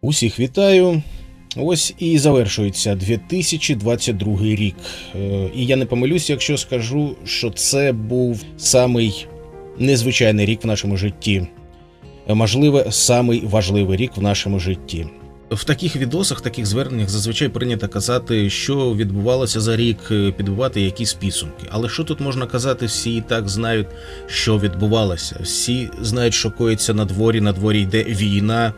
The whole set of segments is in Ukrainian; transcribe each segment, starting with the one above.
Усіх вітаю. Ось і завершується 2022 рік. Е, І я не помилюсь, якщо скажу, що це був самий незвичайний рік в нашому житті. Е, Можливо, самий важливий рік в нашому житті. В таких відосах, таких зверненнях зазвичай прийнято казати, що відбувалося за рік, е, підбивати якісь підсумки. Але що тут можна казати, всі і так знають, що відбувалося. Всі знають, що коїться на дворі, на дворі йде війна.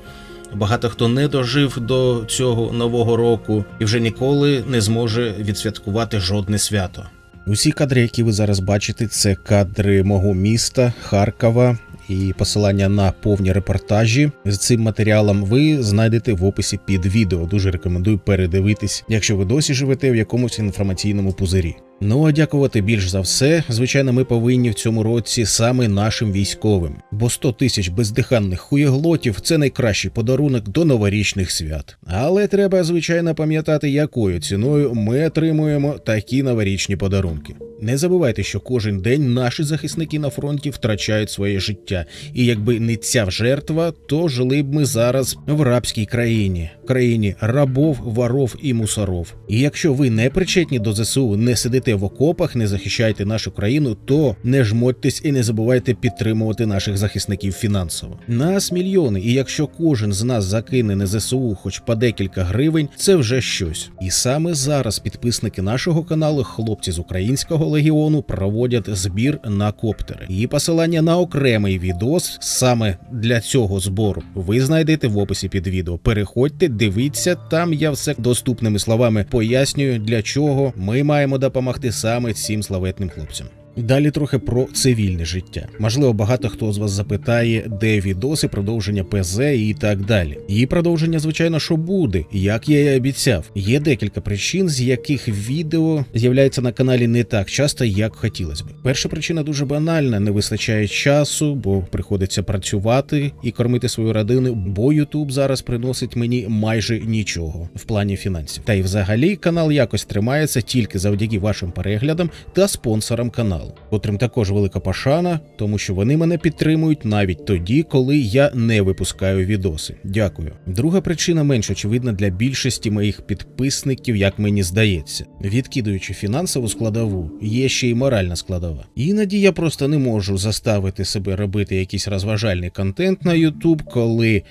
Багато хто не дожив до цього нового року і вже ніколи не зможе відсвяткувати жодне свято. Усі кадри, які ви зараз бачите, це кадри мого міста Харкова. І посилання на повні репортажі з цим матеріалом ви знайдете в описі під відео. Дуже рекомендую передивитись, якщо ви досі живете в якомусь інформаційному пузирі. Ну а дякувати більш за все, звичайно, ми повинні в цьому році саме нашим військовим, бо 100 тисяч бездиханних хуєглотів це найкращий подарунок до новорічних свят. Але треба, звичайно, пам'ятати, якою ціною ми отримуємо такі новорічні подарунки. Не забувайте, що кожен день наші захисники на фронті втрачають своє життя, і якби не ця жертва, то жили б ми зараз в рабській країні, країні рабов, воров і мусоров. І якщо ви не причетні до ЗСУ, не сидите в окопах, не захищаєте нашу країну, то не жмотьтесь і не забувайте підтримувати наших захисників фінансово. Нас мільйони, і якщо кожен з нас закине на ЗСУ хоч по декілька гривень, це вже щось. І саме зараз підписники нашого каналу, хлопці з українського легіону, проводять збір на коптери. І посилання на окремий відос саме для цього збору ви знайдете в описі під відео. Переходьте, дивіться, там я все доступними словами пояснюю, для чого ми маємо допомогти саме цим славетним хлопцям. Далі трохи про цивільне життя. Можливо, багато хто з вас запитає, де відоси, продовження ПЗ і так далі. І продовження, звичайно, що буде, як я і обіцяв. Є декілька причин, з яких відео з'являється на каналі не так часто, як хотілося б. Перша причина дуже банальна: не вистачає часу, бо приходиться працювати і кормити свою родину, бо Ютуб зараз приносить мені майже нічого в плані фінансів. Та й взагалі канал якось тримається тільки завдяки вашим переглядам та спонсорам каналу, котрим також велика пошана, тому що вони мене підтримують навіть тоді, коли я не випускаю відоси. Дякую. Друга причина менш очевидна для більшості моїх підписників, як мені здається. Відкидуючи фінансову складову, є ще й моральна складова. Іноді я просто не можу заставити себе робити якийсь розважальний контент на YouTube, коли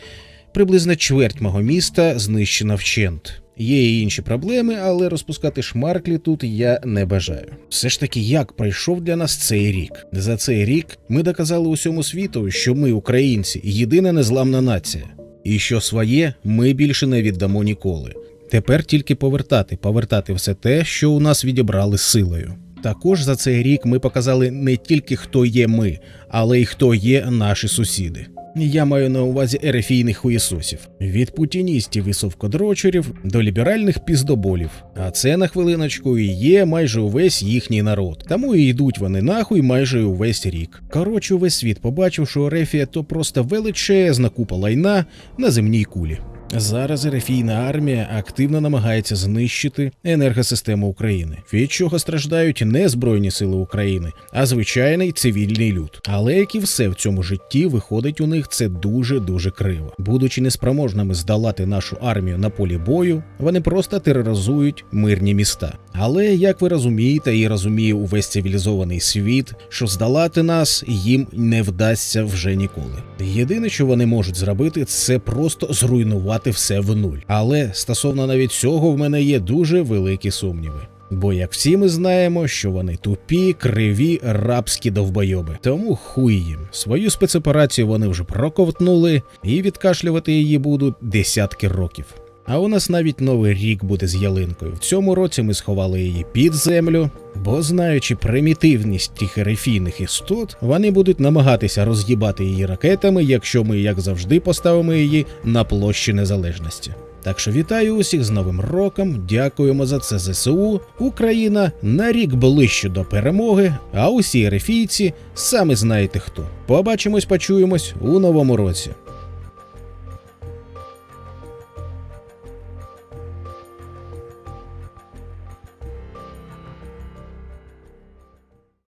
приблизно чверть мого міста знищена вщент. Є і інші проблеми, але розпускати шмарклі тут я не бажаю. Все ж таки, як пройшов для нас цей рік? За цей рік ми доказали усьому світу, що ми, українці, єдина незламна нація, і що своє ми більше не віддамо ніколи. Тепер тільки повертати, повертати все те, що у нас відібрали силою. Також за цей рік ми показали не тільки хто є ми, але й хто є наші сусіди. Я маю на увазі ерефійних хуєсосів від путіністів і совкодрочерів до ліберальних піздоболів. А це на хвилиночку і є майже увесь їхній народ. Тому і йдуть вони нахуй майже увесь рік. Коротше, увесь світ побачив, що Ерефія то просто величезна купа лайна на земній кулі. Зараз ерефійна армія активно намагається знищити енергосистему України, від чого страждають не збройні сили України, а звичайний цивільний люд. Але як і все в цьому житті, виходить у них це дуже дуже криво. Будучи неспроможними здолати нашу армію на полі бою, вони просто тероризують мирні міста. Але як ви розумієте, і розуміє увесь цивілізований світ, що здолати нас їм не вдасться вже ніколи. Єдине, що вони можуть зробити, це просто зруйнувати все в нуль. Але стосовно навіть цього в мене є дуже великі сумніви. Бо як всі ми знаємо, що вони тупі, криві, рабські довбойоби. Тому хуй їм. Свою спецоперацію вони вже проковтнули і відкашлювати її будуть десятки років. А у нас навіть новий рік буде з ялинкою. В цьому році ми сховали її під землю, бо знаючи примітивність тих ерефійних істот, вони будуть намагатися роз'їбати її ракетами, якщо ми, як завжди, поставимо її на площі незалежності. Так що вітаю усіх з Новим роком, дякуємо за це ЗСУ. Україна на рік ближче до перемоги, а усі ерефійці самі знаєте хто. Побачимось, почуємось у новому році.